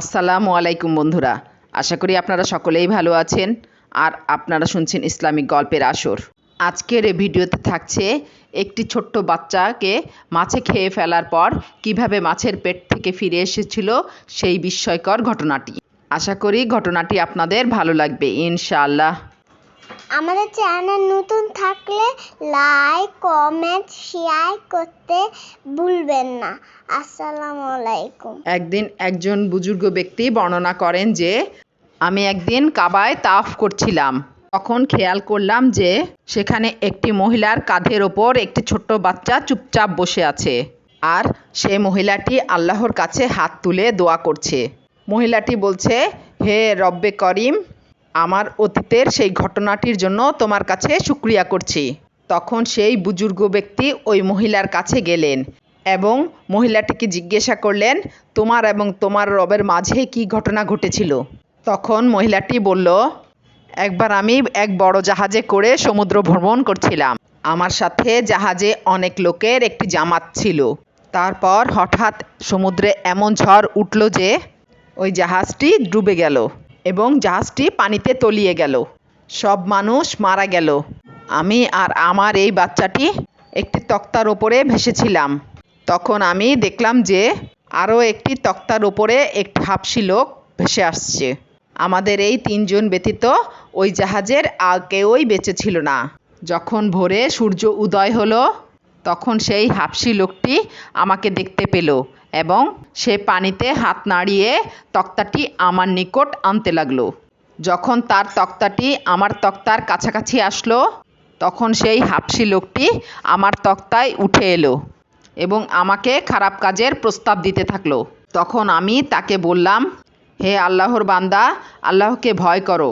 আসসালামু আলাইকুম বন্ধুরা। আশা করি আপনারা সকলেই ভালো আছেন আর আপনারা শুনছেন ইসলামিক গল্পের আসর। আজকের এই ভিডিওতে থাকছে একটি ছোট্ট বাচ্চাকে মাছে খেয়ে ফেলার পর কীভাবে মাছের পেট থেকে ফিরে এসেছিল সেই বিস্ময়কর ঘটনাটি। আশা করি ঘটনাটি আপনাদের ভালো লাগবে, ইনশাআল্লাহ। আমাদের চ্যানেল নতুন থাকলে লাইক, কমেন্ট, শেয়ার করতে ভুলবেন না। আসসালামু আলাইকুম। একদিন একজন বুজুর্গ ব্যক্তি বর্ণনা করেন যে, আমি একদিন কাবায় তাফ করছিলাম। তখন খেয়াল করলাম যে, সেখানে একটি মহিলার কাঁধের ওপর একটি ছোট্ট বাচ্চা চুপচাপ বসে আছে। আর সে মহিলাটি আল্লাহর কাছে হাত তুলে দোয়া করছে। মহিলাটি বলছে, হে রব্বে করিম আমার অতীতের সেই ঘটনাটির জন্য তোমার কাছে শুক্রিয়া করছি। তখন সেই বুজুর্গ ব্যক্তি ওই মহিলার কাছে গেলেন এবং মহিলাটিকে জিজ্ঞাসা করলেন, তোমার এবং তোমার রবের মাঝে কি ঘটনা ঘটেছিল? তখন মহিলাটি বলল, একবার আমি এক বড় জাহাজে করে সমুদ্র ভ্রমণ করছিলাম। আমার সাথে জাহাজে অনেক লোকের একটি জামাত ছিল। তারপর হঠাৎ সমুদ্রে এমন ঝড় উঠল যে ওই জাহাজটি ডুবে গেল। এবং জাহাজটি পানিতে তলিয়ে গেল। সব মানুষ মারা গেল। আমি আর আমার এই বাচ্চাটি একটি তক্তার ওপরে ভেসেছিলাম। তখন আমি দেখলাম যে আরও একটি তক্তার ওপরে একটি হাফসি লোক ভেসে আসছে। আমাদের এই তিনজন ব্যতীত ওই জাহাজের আর কেউই বেঁচে ছিল না। যখন ভোরে সূর্য উদয় হলো তখন সেই হাফসি লোকটি আমাকে দেখতে পেল এবং সে পানিতে হাত নাড়িয়ে তক্তাটি আমার নিকট আনতে লাগল। যখন তার তক্তাটি আমার তক্তার কাছাকাছি আসলো, তখন সেই হাফসি লোকটি আমার তক্তায় উঠে এলো এবং আমাকে খারাপ কাজের প্রস্তাব দিতে থাকল। তখন আমি তাকে বললাম, হে আল্লাহর বান্দা, আল্লাহকে ভয় করো।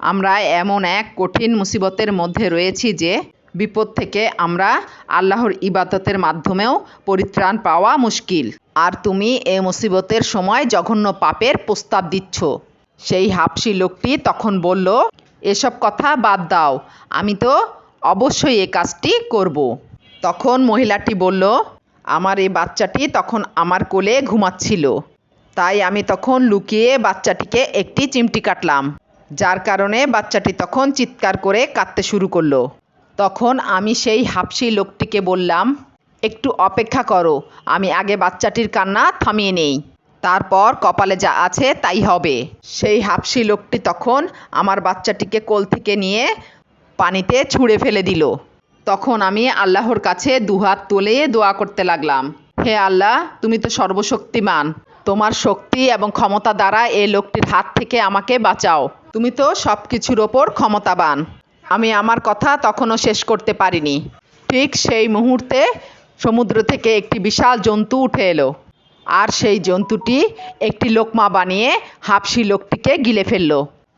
আমরা এমন এক কঠিন মুসিবতের মধ্যে রয়েছি যে বিপদ থেকে আমরা আল্লাহর ইবাদতের মাধ্যমেও পরিত্রাণ পাওয়া মুশকিল। আর তুমি এ মুসিবতের সময় জঘন্য পাপের প্রস্তাব দিচ্ছ। সেই হাফসি লোকটি তখন বলল, এসব কথা বাদ দাও, আমি তো অবশ্যই এ কাজটি করব। তখন মহিলাটি বলল, আমার এই বাচ্চাটি তখন আমার কোলে ঘুমাচ্ছিল। তাই আমি তখন লুকিয়ে বাচ্চাটিকে একটি চিমটি কাটলাম, যার কারণে বাচ্চাটি তখন চিৎকার করে কাঁদতে শুরু করল। তখন আমি সেই হাফসি লোকটিকে বললাম, একটু অপেক্ষা করো, আমি আগে বাচ্চাটির কান্না থামিয়ে নেই। তারপর কপালে যা আছে তাই হবে। সেই হাফসি লোকটি তখন আমার বাচ্চাটিকে কোল থেকে নিয়ে পানিতে ছুঁড়ে ফেলে দিল। তখন আমি আল্লাহর কাছে দুহাত তুলে দোয়া করতে লাগলাম, হে আল্লাহ, তুমি তো সর্বশক্তিমান। তোমার শক্তি এবং ক্ষমতা দ্বারা এই লোকটির হাত থেকে আমাকে বাঁচাও। তুমি তো সব কিছুর ওপর ক্ষমতাবান। আমি আমার কথা তখনও শেষ করতে পারিনি। ঠিক সেই মুহূর্তে সমুদ্র থেকে একটি বিশাল জন্তু উঠে এলো। আর সেই জন্তুটি একটি লোকমা বানিয়ে হাফসি লোকটিকে গিলে ফেলল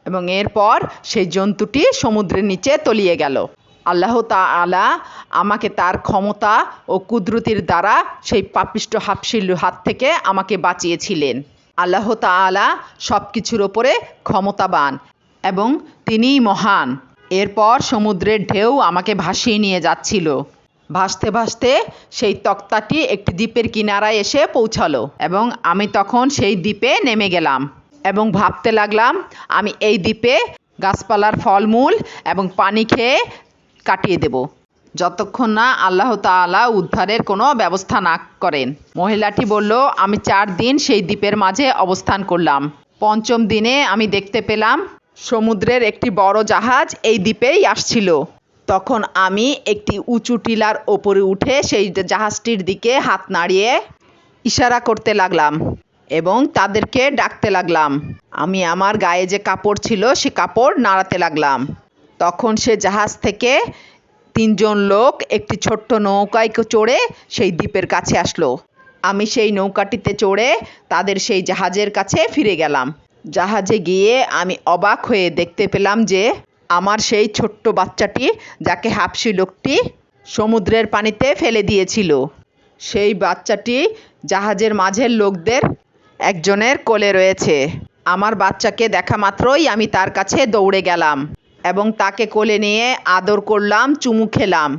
এবং এরপর সেই জন্তুটি সমুদ্রের নিচে তলিয়ে গেল। আল্লাহ তাআলা আমাকে তার ক্ষমতা ও কুদরতির দ্বারা সেই পাপিষ্ট হাফসির হাত থেকে আমাকে বাঁচিয়েছিলেন। আল্লাহ তাআলা সব কিছুর ওপরে ক্ষমতাবান এবং তিনিই মহান। এরপর সমুদ্রের ঢেউ আমাকে ভাসিয়ে নিয়ে যাচ্ছিল। ভাসতে ভাসতে সেই তক্তাটি একটি দ্বীপের কিনারায় এসে পৌঁছালো এবং আমি তখন সেই দ্বীপে নেমে গেলাম এবং ভাবতে লাগলাম, আমি এই দ্বীপে গাছপালার ফলমূল এবং পানি খেয়ে কাটিয়ে দেব। যতক্ষণ না আল্লাহ তাআলা উদ্ধারের কোনো ব্যবস্থা না করেন। মহিলাটি বলল, আমি চার দিন সেই দ্বীপের মাঝে অবস্থান করলাম। পঞ্চম দিনে আমি দেখতে পেলাম সমুদ্রের একটি বড় জাহাজ এই দ্বীপেই আসছিল। তখন আমি একটি উঁচু টিলার ওপরে উঠে সেই জাহাজটির দিকে হাত নাড়িয়ে ইশারা করতে লাগলাম এবং তাদেরকে ডাকতে লাগলাম। আমি আমার গায়ে যে কাপড় ছিল সে কাপড় নাড়াতে লাগলাম। তখন সে জাহাজ থেকে তিনজন লোক একটি ছোট্ট নৌকায় চড়ে সেই দ্বীপের কাছে আসলো। আমি সেই নৌকাটিতে চড়ে তাদের সেই জাহাজের কাছে ফিরে গেলাম। জাহাজে গিয়ে আমি অবাক হয়ে দেখতে পেলাম যে আমার সেই ছোট্ট বাচ্চাটি, যাকে হাফসি লোকটি সমুদ্রের পানিতে ফেলে দিয়েছিল। সেই বাচ্চাটি জাহাজের মাঝের লোকদের একজনের কোলে রয়েছে। আমার বাচ্চাকে দেখা মাত্রই আমি তার কাছে দৌড়ে গেলাম এবং তাকে কোলে নিয়ে আদর করলাম, চুমু খেলাম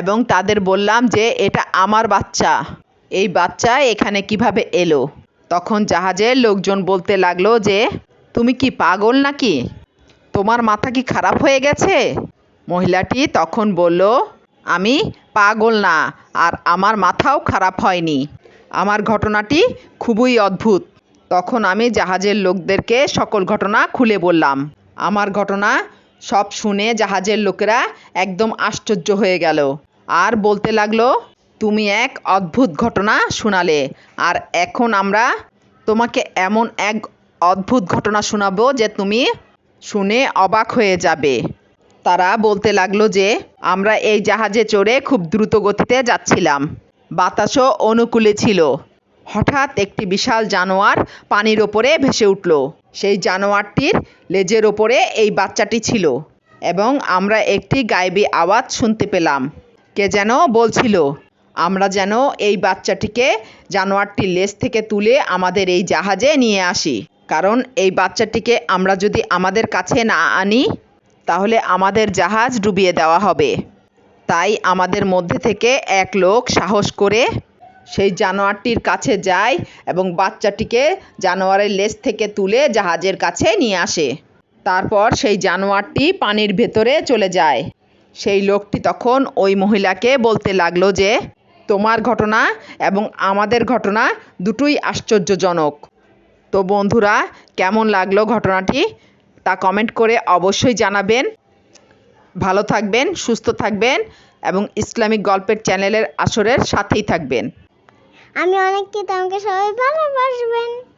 এবং তাদের বললাম যে, এটা আমার বাচ্চা। এই বাচ্চা এখানে কীভাবে এলো? তখন জাহাজের লোকজন বলতে লাগল যে, তুমি কি পাগল নাকি? তোমার মাথা কি খারাপ হয়ে গেছে? মহিলাটি তখন বলল, আমি পাগল না, আর আমার মাথাও খারাপ হয়নি। আমার ঘটনাটি খুবই অদ্ভুত। তখন আমি জাহাজের লোকদেরকে সকল ঘটনা খুলে বললাম। আমার ঘটনা সব শুনে জাহাজের লোকেরা একদম আশ্চর্য হয়ে গেল। আর বলতে লাগল তুমি এক অদ্ভুত ঘটনা শোনালে। আর এখন আমরা তোমাকে এমন এক অদ্ভুত ঘটনা শোনাবো যে তুমি শুনে অবাক হয়ে যাবে। তারা বলতে লাগল যে, আমরা এই জাহাজে চড়ে খুব দ্রুত গতিতে যাচ্ছিলাম। বাতাসও অনুকূলে ছিল। হঠাৎ একটি বিশাল জানোয়ার পানির ওপরে ভেসে উঠল। সেই জানোয়ারটির লেজের ওপরে এই বাচ্চাটি ছিল এবং আমরা একটি গায়েবী আওয়াজ শুনতে পেলাম। কে যেন বলছিল আমরা যেন এই বাচ্চাটিকে জানোয়ারটির লেজ থেকে তুলে আমাদের এই জাহাজে নিয়ে আসি। কারণ এই বাচ্চাটিকে আমরা যদি আমাদের কাছে না আনি, তাহলে আমাদের জাহাজ ডুবিয়ে দেওয়া হবে। তাই আমাদের মধ্যে থেকে এক লোক সাহস করে সেই জানোয়ারটির কাছে যায় এবং বাচ্চাটিকে জানোয়ারের লেজ থেকে তুলে জাহাজের কাছে নিয়ে আসে। তারপর সেই জানোয়ারটি পানির ভেতরে চলে যায়। সেই লোকটি তখন ওই মহিলাকে বলতে লাগল যে তোমার ঘটনা এবং আমাদের ঘটনা দুটোই আশ্চর্যজনক। তো বন্ধুরা, কেমন লাগল ঘটনাটি? তা কমেন্ট করে অবশ্যই জানাবেন। ভালো থাকবেন, সুস্থ থাকবেন এবং ইসলামিক গল্পের চ্যানেলের আসরের সাথেই থাকবেন। আমি অনেক কিন্তু আমাকে সবাই ভালোবাসবেন।